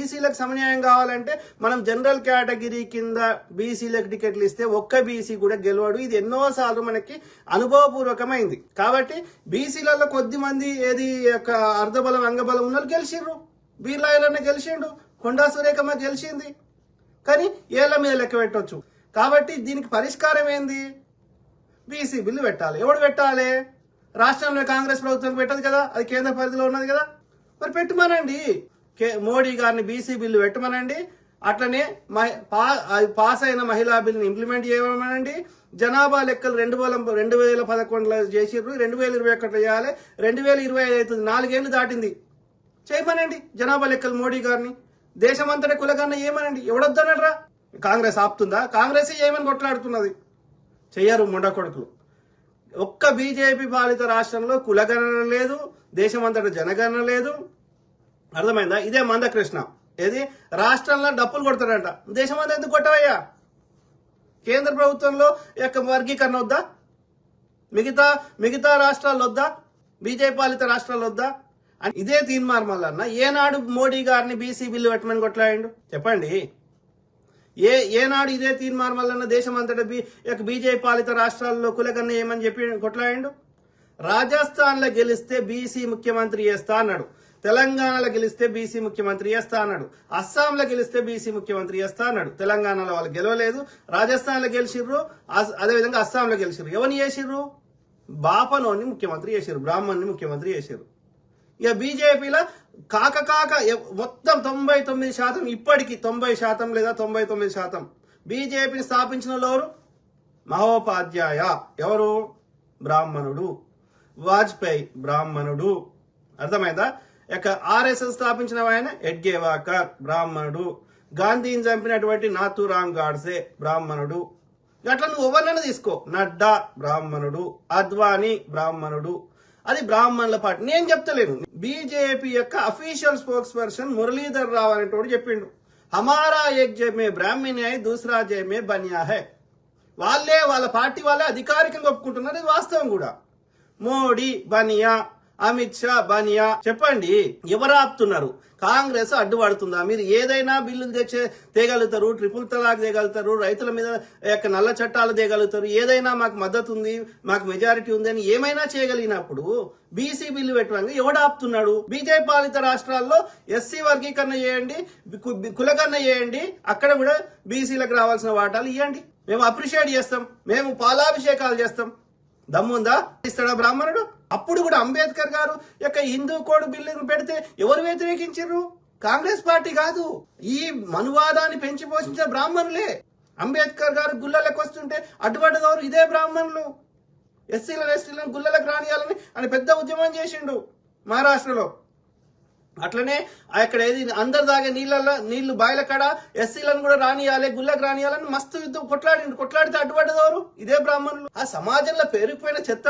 బీసీలకు సమన్యాయం కావాలంటే మనం జనరల్ కేటగిరీ కింద బీసీలకు టికెట్లు ఇస్తే ఒక్క బీసీ కూడా గెలవడు. ఇది ఎన్నోసార్లు మనకి అనుభవపూర్వకమైంది. కాబట్టి బీసీలలో కొద్ది మంది ఏది యొక్క అర్ధబలం అంగబలం ఉన్న వాళ్ళు గెలిచిర్రు. బీర్లాయలన్న గెలిచిండు కొండా సురేఖమ్మ గెలిచింది. కానీ ఏళ్ళ మీద లెక్క పెట్టవచ్చు కాబట్టి దీనికి పరిష్కారం ఏంది? బీసీ బిల్లు పెట్టాలి. ఎవడు పెట్టాలి? రాష్ట్రంలో కాంగ్రెస్ ప్రభుత్వం పెట్టదు కదా? అది కేంద్ర పరిధిలో ఉన్నది కదా? మరి పెట్టుమానండి. మోడీ గారిని బీసీ బిల్లు పెట్టమనండి. అట్లనే పా- అది పాస్ అయిన మహిళా బిల్లుని ఇంప్లిమెంట్ చేయమనండి. జనాభా లెక్కలు రెండు వేల రెండు వేల పదకొండులో చేసిర్రు. రెండు వేల ఇరవై ఒకటిలో చేయాలి. రెండు వేల ఇరవై ఐదు అవుతుంది. నాలుగేళ్ళు దాటింది. చేయమనండి. జనాభా లెక్కలు మోడీ గారిని. దేశమంతట కులగన్న ఏమనండి? ఎవడొద్దనరా కాంగ్రెస్ ఆపుతుందా? కాంగ్రెస్ ఏమని కొట్లాడుతున్నది? చెయ్యరు ముండ కొడుకులు ఒక్క బీజేపీ పాలిత రాష్ట్రంలో కులగణన లేదు. దేశమంతట జనగణన లేదు. అర్థమైందా? ఇదే మందకృష్ణ. ఏది? రాష్ట్రంలో డప్పులు కొడతాడంట. దేశమంతా ఎందుకు కొట్టవయ్యా? కేంద్ర ప్రభుత్వంలో యొక్క వర్గీకరణ వద్దా? మిగతా మిగతా రాష్ట్రాలు వద్దా? బీజేపీ పాలిత రాష్ట్రాలు వద్దా? అని ఇదే తీర్మానం ఏనాడు మోడీ గారిని బీసీ బిల్లు పెట్టమని కొట్లాయండు చెప్పండి. ఏ ఏనాడు ఇదే తీర్మానం వల్లన్న దేశం అంతటా బీ యొక్క బీజేపీ పాలిత రాష్ట్రాల్లో కులకన్న ఏమని చెప్పి కొట్లాయండు రాజస్థాన్లో గెలిస్తే బీసీ ముఖ్యమంత్రి చేస్తా అన్నాడు. తెలంగాణలో గెలిస్తే బీసీ ముఖ్యమంత్రి చేస్తా అన్నాడు. అస్సాంలో గెలిస్తే బీసీ ముఖ్యమంత్రి చేస్తా అన్నాడు. తెలంగాణలో వాళ్ళు గెలవలేదు. రాజస్థాన్లో గెలిచిర్రు. అస్- అదేవిధంగా అస్సాంలో గెలిచిర్రు. ఎవరిని చేసిర్రు? బాపనోని ముఖ్యమంత్రి చేశారు బ్రాహ్మణ్ని ముఖ్యమంత్రి చేశారు ఇక బీజేపీలో కాక కాక మొత్తం తొంభై తొమ్మిది శాతం ఇప్పటికి తొంభై శాతం లేదా తొంభై తొమ్మిది శాతం బీజేపీని స్థాపించిన ఎవరు? మహోపాధ్యాయ. ఎవరు? బ్రాహ్మణుడు. వాజ్పేయి బ్రాహ్మణుడు. అర్థమైందా? యొక్క ఆర్ఎస్ఎస్ స్థాపించిన ఆయన ఎడ్గేవాకర్ బ్రాహ్మణుడు. గాంధీని చంపినటువంటి నాథురామ్ గాడ్సే బ్రాహ్మణుడు. అట్లా నువ్వు ఎవరినైనా తీసుకో. నడ్డా బ్రాహ్మణుడు అద్వానీ బ్రాహ్మణుడు. అది బ్రాహ్మణుల పార్టీ. నేను చెప్తలేను. బీజేపీ యొక్క official spokesperson Muralidhar Rao అనేటోడు చెప్పిండు. హమారా ఏక్ జై మే బ్రాహ్మణి అయి దూసరా జయమే మే బనియా హై. వాళ్ళే వాళ్ళ పార్టీ వాళ్ళే అధికారికంగా ఒప్పుకుంటున్నారు. ఇది వాస్తవం కూడా. మోడీ బనియా అమిత్ షా బనియా చెప్పండి. ఎవరు ఆపుతున్నారు కాంగ్రెస్ అడ్డుపడుతుందా? మీరు ఏదైనా బిల్లులు తెచ్చే తేగలుగుతారు ట్రిపుల్ తలాక్ తేగలుగుతారు రైతుల మీద యొక్క నల్ల చట్టాలు తేగలుగుతారు. ఏదైనా మాకు మద్దతు ఉంది మాకు మెజారిటీ ఉంది అని ఏమైనా చేయగలిగినప్పుడు బీసీ బిల్లు పెట్టడానికి ఎవడు ఆపుతున్నాడు బీజేపీ పాలిత రాష్ట్రాల్లో ఎస్సీ వర్గీకరణ చేయండి కులకరణ చేయండి అక్కడ కూడా బీసీలకు రావాల్సిన వాటాలు ఇవ్వండి మేము అప్రిషియేట్ చేస్తాం మేము పాలాభిషేకాలు చేస్తాం. దమ్ముందా? ఇస్తాడా బ్రాహ్మణుడు? అప్పుడు కూడా అంబేద్కర్ గారు యొక్క హిందూ కోడ్ బిల్లు పెడితే ఎవరు వ్యతిరేకించారు? కాంగ్రెస్ పార్టీ కాదు. ఈ మనువాదాన్ని పెంచి పోషించిన బ్రాహ్మణులే. అంబేద్కర్ గారు గుళ్ళలకు వస్తుంటే అడ్డుపడ్డదవరు ఇదే బ్రాహ్మణులు. ఎస్సీలను ఎస్టీలను గుళ్ళలకు రానియాలని అని పెద్ద ఉద్యమం చేసిండు మహారాష్ట్రలో. అట్లనే అక్కడ ఏది అందరు తాగే నీళ్ళల్లో నీళ్ళు బాయిల కాడ ఎస్సీలను కూడా రానియాలి గుళ్ళకు రానియాలని మస్తు యుద్ధం కొట్లాడిండు. కొట్లాడితే అడ్డుపడ్డదవరు ఇదే బ్రాహ్మణులు. ఆ సమాజంలో పేరుకుపోయిన చెత్త.